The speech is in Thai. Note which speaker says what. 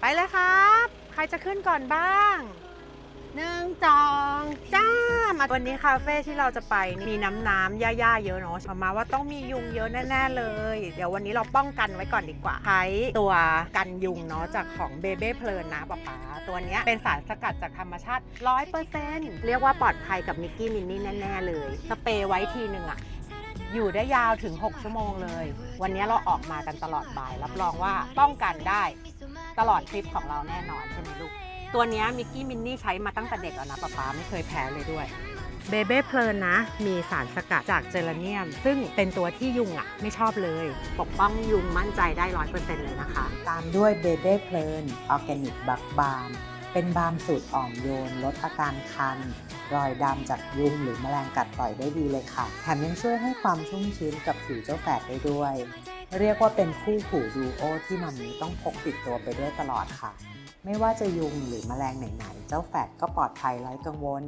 Speaker 1: ไปเลยครับ ใครจะขึ้นก่อนบ้างหนึ่งจองจ้ามาวันนี้คาเฟ่ที่เราจะไปมีน้ำน้ำย่าๆเยอะเนาะมาว่าต้องมียุงเยอะแน่ๆเลย เดี๋ยววันนี้เราป้องกันไว้ก่อนดีกว่าใช้ตัวกันยุงเนาะจากของเบเบ้เพลินนะป๊าป๊าตัวนี้เป็นสารสกัดจากธรรมชาติ 100%เรียกว่าปลอดภัยกับมิกกี้มินนี่แน่ๆเลย สเปรย์ไว้ทีหนึ่งอะอยู่ได้ยาวถึง 6 ชั่วโมงเลย วันนี้เราออกมากันตลอดบ่าย รับรองว่าป้องกันได้ ตลอดทริปของเราแน่นอนใช่ไหมลูก ตัวเนี้มิกกี้มินนี่ใช้มาตั้งแต่เด็กแล้วนะป๊าป๊าไม่เคยแพ้เลยด้วยเบเบ้เพลินนะ มีสารสกัดจากเจลาเนียม ซึ่งเป็นตัวที่ยุงอะ ไม่ชอบเลย ปกป้องยุงมั่นใจได้ร้อยเปอร์เซ็นต์เลยนะคะ
Speaker 2: ตามด้วยเบเบ้เพลินออร์แกนิกบักบาล์มเป็นบาล์มสูตรอ่อนโยน ลดอาการคัน รอยดำจากยุงหรือแมลงกัดต่อยได้ดีเลยค่ะ แถมยังช่วยให้ความชุ่มชื้นกับผิวเจ้าแฝดได้ด้วย เรียกว่าเป็นคู่หูดูโอที่มัมมี่ต้องพกติดตัวไปด้วยตลอดค่ะ ไม่ว่าจะยุงหรือแมลงไหนๆ เจ้าแฝดก็ปลอดภัยไร้กังวล